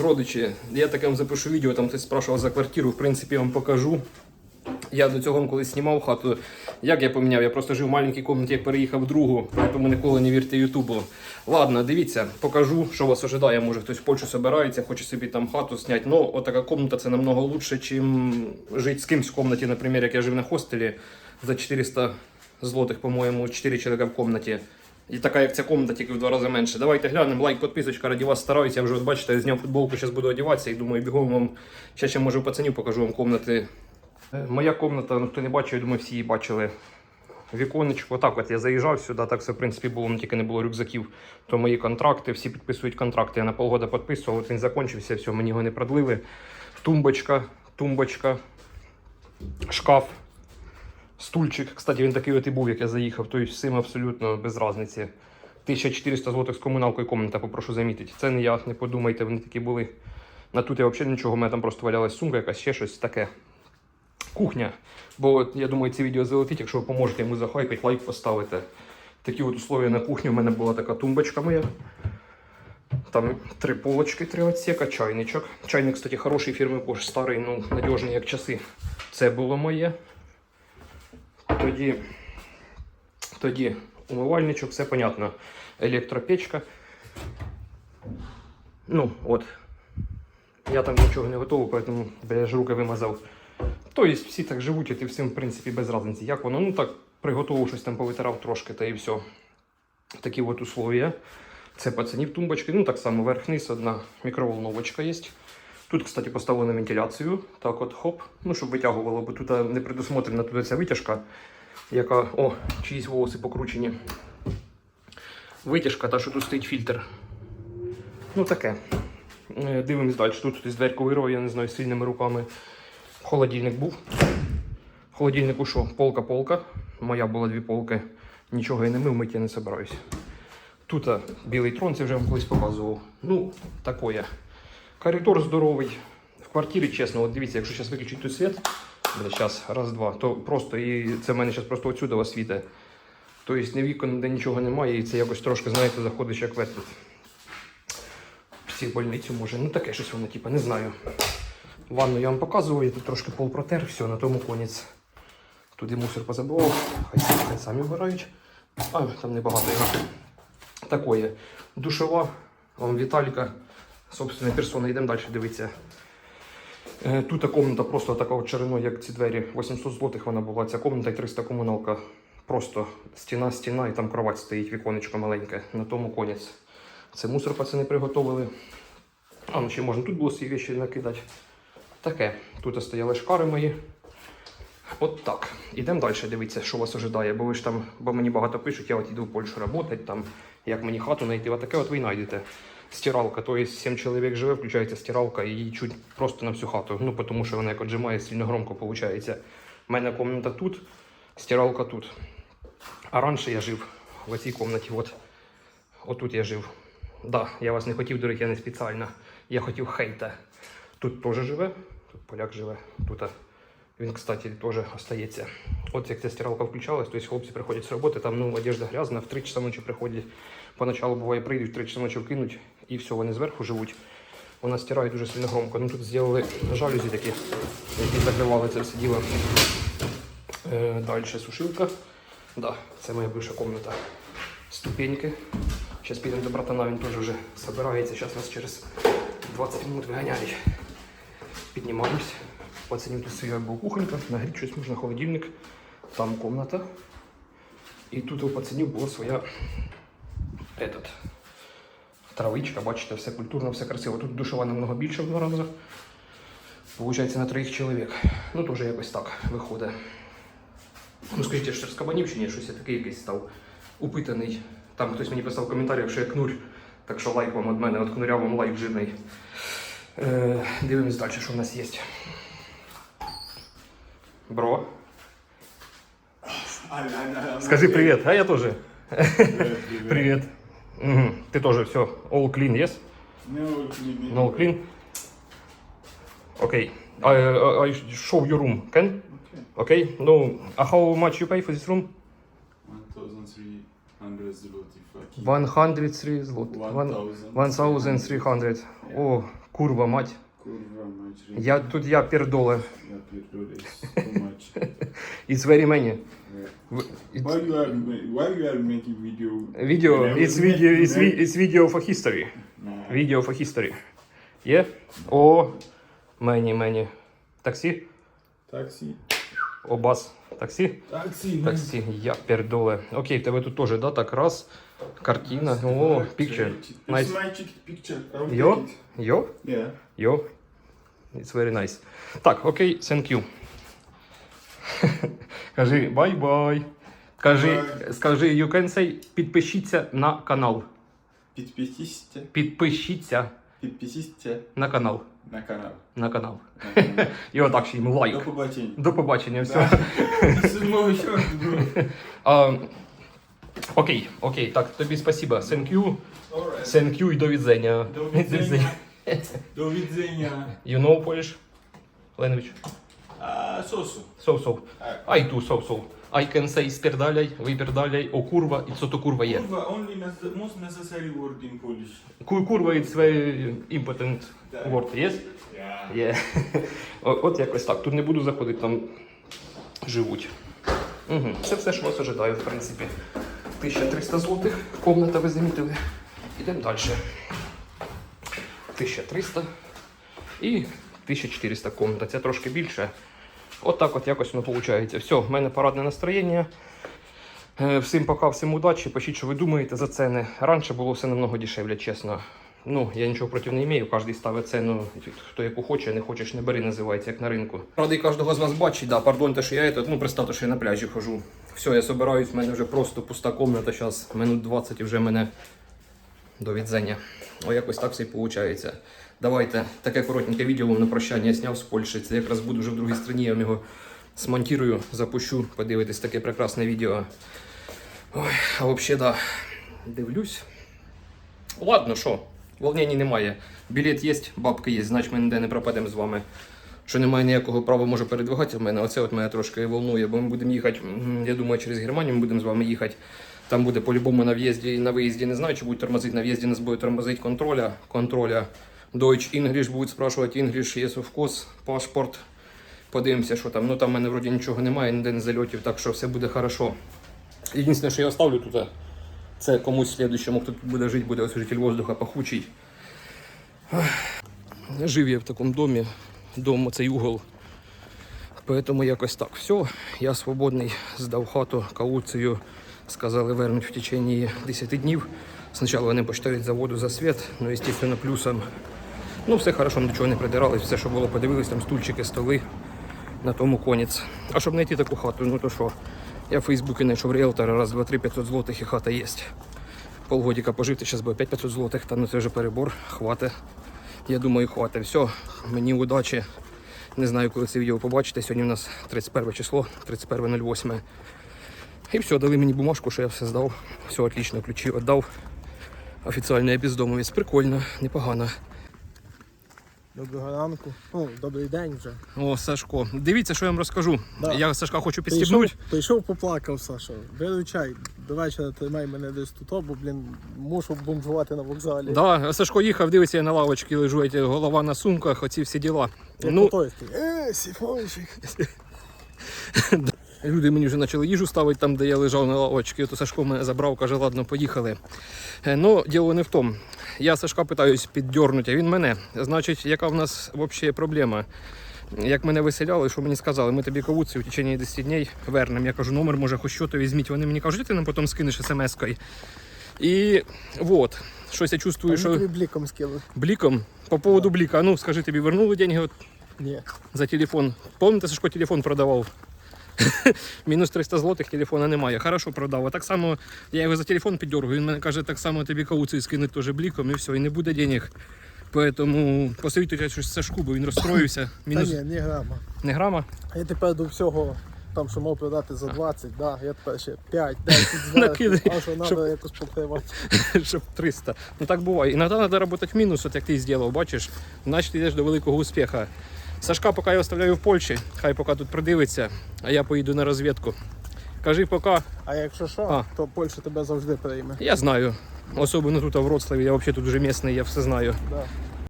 родичі, я таке вам запишу відео, там хтось спрашував за квартиру, в принципі, я вам покажу. Я до цього колись знімав хату. Як я поміняв? Я просто жив в маленькій кімнаті, переїхав в другу, тому ніколи не вірте Ютубу. Ладно, дивіться, покажу, що вас ожидає. Може хтось в Польщу собирається, хоче собі там хату зняти. Ну, отака кімната це намного лучше, ніж жити з кимсь в кімнаті, наприклад, як я жив на хостелі за 400 злотих, по-моєму, 4 чоловіка в кімнаті. І така, як ця комната, тільки в два рази менше. Давайте глянемо, лайк, підписочка, раді вас стараюся. Я вже от бачите, я зняв футболку, зараз буду одягатися і думаю, бігом вам ще ще може пацанів покажу вам комнати. Е, Моя комната, ну хто не бачив, я думаю, всі її бачили. Віконечко, отак от я заїжджав сюди, так все в принципі було, ну, тільки не було рюкзаків. То мої контракти, всі підписують контракти. Я на полгода підписував, от він закінчився, все, мені його не продлили. Тумбочка, тумбочка, шкаф, стульчик. Кстати, він такий от і був, як я заїхав. Тобто всім абсолютно без різниці. 1400 злотих з комуналкою комната, попрошу замітити. Це не я, не подумайте, вони такі були. На тут я взагалі нічого, у мене там просто валялась сумка, якась ще щось таке. Кухня. Бо я думаю, це відео залетить, якщо ви поможете йому захайпити, лайк поставити. Такі от условия на кухні. У мене була така тумбочка моя. Там три полочки, три отсека, чайничок. Чайник, кстати, хороший фірми старий, ну, надіжний, як часи. Це було моє. Тоді, тоді умивальничок, все понятно. Електропечка. Ну, от. Я там нічого не готовий, поэтому я ж руки вимазав. Тобто всі так живуть, і ти всім, в принципі, без разниці. Як воно? Ну так, приготував щось там повитирав трошки, та і все. Такі от условия. Це пацанів тумбочки. Ну так само верх-низ, одна мікроволновочка є. Тут, кстати, поставили на вентиляцію. Так от хоп. Ну, щоб витягувало, бо тут не предусмотрена тут ця витяжка, яка. О, чиїсь волоси покручені. Витяжка, та що тут стоїть фільтр. Ну таке. Е, Дивимось далі. Тут хтось дверку вирвав, я не знаю, сильними руками. Холодильник був. Холодильнику що? Полка-полка. Моя була дві полки. Нічого я не мив, мити я не собираюсь. Тут білий трон, це вже вам колись показував. Ну, такое. Коридор здоровий. В квартирі, чесно, от дивіться, якщо зараз виключити тут світ, зараз, раз, два, то просто і це в мене зараз просто отсюди освіте. Тобто не вікон, де нічого немає, і це якось трошки, знаєте, заходиш як в этот. Психбольницю може. Ну таке щось воно, типу, не знаю. Ванну я вам показував, я тут трошки пол протер, все, на тому конець. Туди мусор позабував, хай, хай самі вбирають. А, там небагато його. Такое. Душова, вам Віталіка, собственна персона, йдемо далі дивитися. Е, Тут комната просто така от як ці двері. 800 злотих вона була. Ця комната і 300 комуналка. Просто стіна, стіна і там кровать стоїть, віконечко маленьке. На тому конець. Це мусор пацани приготували. А, ну ще можна тут було свої речі накидати. Таке. Тут стояли шкари мої. От так. Ідемо далі дивитися, що вас ожидає. Бо ви ж там, бо мені багато пишуть, я от йду в Польщу працювати, там, як мені хату знайти. Отаке от ви знайдете. Стиралка, тобто 7 чоловік живе, включається стиралка і чуть просто на всю хату. Ну, тому що вона як отжимає сильно громко виходить. У мене кімната тут, стиралка тут. А раніше я жив в цій кімнаті. От. Отут я жив. Да, я вас не хотів дурити, я не спеціально. Я хотів хейта. Тут теж живе, тут поляк живе, тут він, кстати, теж остається. От як ця стиралка включалась, то есть хлопці приходять з роботи, там ну, одежда грязна, в 3 часа ночі приходять. Поначалу буває, прийдуть, 3 часа ночі вкинуть, і все, вони зверху живуть. Вона стирає дуже сильно громко. Ну тут зробили жалюзі такі, які закривали це все діло. Е, далі сушилка. Да, це моя бивша кімната. Ступеньки. Зараз підемо до братана, він теж вже збирається. Зараз нас через 20 минут виганяють. Піднімаємось. Пацанів тут своя була кухонька, нагріти щось можна, холодильник, там кімната. І тут у пацанів була своя этот, травичка, бачите, все культурно, все красиво. Тут душова намного більше в два рази. Получається на троїх чоловік. Ну, теж якось так виходить. Ну, скажіть, що з Кабанівщині щось я такий якийсь став упитаний. Там хтось мені писав в коментарях, що я кнурь. Так що лайк вам від мене, от кнуря вам лайк жирний. Е, дивимось далі, що в нас є. Бро, скажи привіт, а я теж. Привіт. Угу. Ти теж все, all clean, yes? No, clean. No clean? Окей. I, I, I show your room, can? Okay. Okay. No, uh, how much you pay for this room? 1,300 zloty. fuck. 103 злот. 1,000. 1300. О, Курва мать. Mać, że Я тут я пердоле. too much. It's very many. Why you are why you are making video? Video, it's video, it's, vi- it's video for history. Nah. Video for history. Є? О, мені, мені. Таксі? Taxi. О, бас. Таксі? Taxi. man. Таксі, я пердоле. Окей, тебе тут теж, да, так, раз. Картина. О, picture. It's Nice. my chick picture. Йо? Yeah. Йо. It's very nice. Так, окей, thank you. Кажи бай-бай. Кажи, скажи, you can say, підпишіться на канал. Підписіться. Підпишіться Підписіться на канал. на канал. На канал. На канал. І отак ще йому лайк. До побачення. До побачення. Все. Седьмого чорту. А, окей, окей, так, тобі спасибо. Thank you. Alright. Thank you і до відзення. До відзення. До відзення. You know Polish language? А, сосу. So. I too, so. I can say спердаляй, випердаляй, о курва, і це то курва є. Kurwa, only nece- most necessary word in Polish. Ку- Курва it's very important word, yes? Yeah. Є. О- От якось так. Тут не буду заходити, там живуть. Угу. Це все, що вас ожидає, в принципі. 1300 злотих. Комната ви замітили. Ідемо далі. 1300 і 1400 комната. Це трошки більше. От так от якось воно виходить. Все, в мене парадне настроєння. Е, Всім пока, всім удачі. Пишіть, що ви думаєте за ціни. Раніше було все намного дешевле, чесно. Ну, я нічого проти не маю, кожен ставить ціну, хто яку хоче, не хочеш, не бери, називається, як на ринку. Радий кожного з вас бачить, да, пардонте, що я этот, ну, представте, що я на пляжі хожу. Все, я собираюсь, в мене вже просто пуста комната, зараз минут 20 і вже мене до відзення. О, якось так все і виходить. Давайте таке коротеньке відео на прощання зняв з Польщі. Це якраз буду вже в другій країні, я його смонтірую, запущу, подивитись таке прекрасне відео. Ой, а взагалі, да, дивлюсь. Ладно, що, волнень немає. Білет є, бабка є, значить ми ніде не пропадемо з вами. Що немає ніякого права може передвигати в мене. Оце от мене трошки волнує, бо ми будемо їхати, я думаю, через Германію ми будемо з вами їхати. Там буде по-любому на в'їзді і на виїзді. Не знаю, чи будуть тормозити. На в'їзді нас буде тормозити контроля. Контроля. Deutsch, English будуть спрашувати, English, yes, of course, паспорт. Подивимося, що там. Ну там в мене вроді нічого немає, ніде не зальотів, так що все буде хорошо. Єдине, що я оставлю тут, це комусь слідущому, хто тут буде жити, буде освіжитель воздуха пахучий. Жив я в такому домі, дом цей угол. Поэтому якось так. Все, я свободний, здав хату кауцію. Сказали вернуть в течение 10 днів. Спочатку вони почтарять за воду за світ, ну, естественно, плюсом. Ну, все хорошо, нічого не придирались, все, що було, подивились, там стульчики, столи, на тому конець. А щоб знайти таку хату, ну то що, я в Фейсбуці знайшов ріелтора, раз, два, три, 500 злотих і хата є. Полгодика пожити, зараз буде 500 злотих, та ну це вже перебор, хватить. Я думаю, хватить. Все, мені удачі. Не знаю, коли це відео побачите. Сьогодні у нас 31 число, 31.08. І все, дали мені бумажку, що я все здав. Все отлично, ключі віддав. Офіційно я бездомовець. Прикольно, непогано. Доброго ранку. Ну, добрий день вже. О, Сашко. Дивіться, що я вам розкажу. Да. Я Сашка хочу Прийшов, підстібнути. прийшов поплакав, Саша. Виручай, до вечора тримай мене десь тут, бо, блін, мушу бомжувати на вокзалі. Да, Сашко їхав, дивиться, я на лавочці лежу, я голова на сумках, оці всі діла. Як Ну, е, сіфончик. Люди мені вже почали їжу ставити там, де я лежав на лавочці, то Сашко мене забрав, каже, ладно, поїхали. Е, Ну, діло не в тому. Я Сашка питаюсь піддьорнути, а він мене. Значить, яка в нас взагалі проблема? Як мене виселяли, що мені сказали, ми тобі кавуці в течение 10 днів вернемо. Я кажу, номер може хоч що то візьміть. Вони мені кажуть, ти нам потім скинеш смс-кою. І от, щось я чувствую, Вони тобі бліком скинули. бліком. По поводу бліка, ну скажи, тобі вернули деньги от, Ні. за телефон. Помните, Сашко телефон продавав? Мінус 300 злотих телефона немає. Хорошо продав. А так само я його за телефон піддергую. Він мене каже, так само тобі кауцію скинуть теж бліком і все, і не буде денег. Поэтому посовітуйте щось Сашку, бо він розстроївся. Мінус Та ні, ні грама. не грама. Я тепер до всього, там, що мав продати за 20, да, я тепер ще 5, 10 зверху, а що щоб- треба якось покривати. щоб 300. Ну так буває. Іноді треба працювати в мінус, от як ти зробив, бачиш, значить ти йдеш до великого успіху. Сашка поки я оставляю в Польщі, хай поки тут придивиться, а я поїду на розвідку. Кажи пока. А якщо що, А. то Польща тебе завжди прийме. Я знаю. Особливо тут, а в Роцлаві, я взагалі тут вже місний, я все знаю. Да.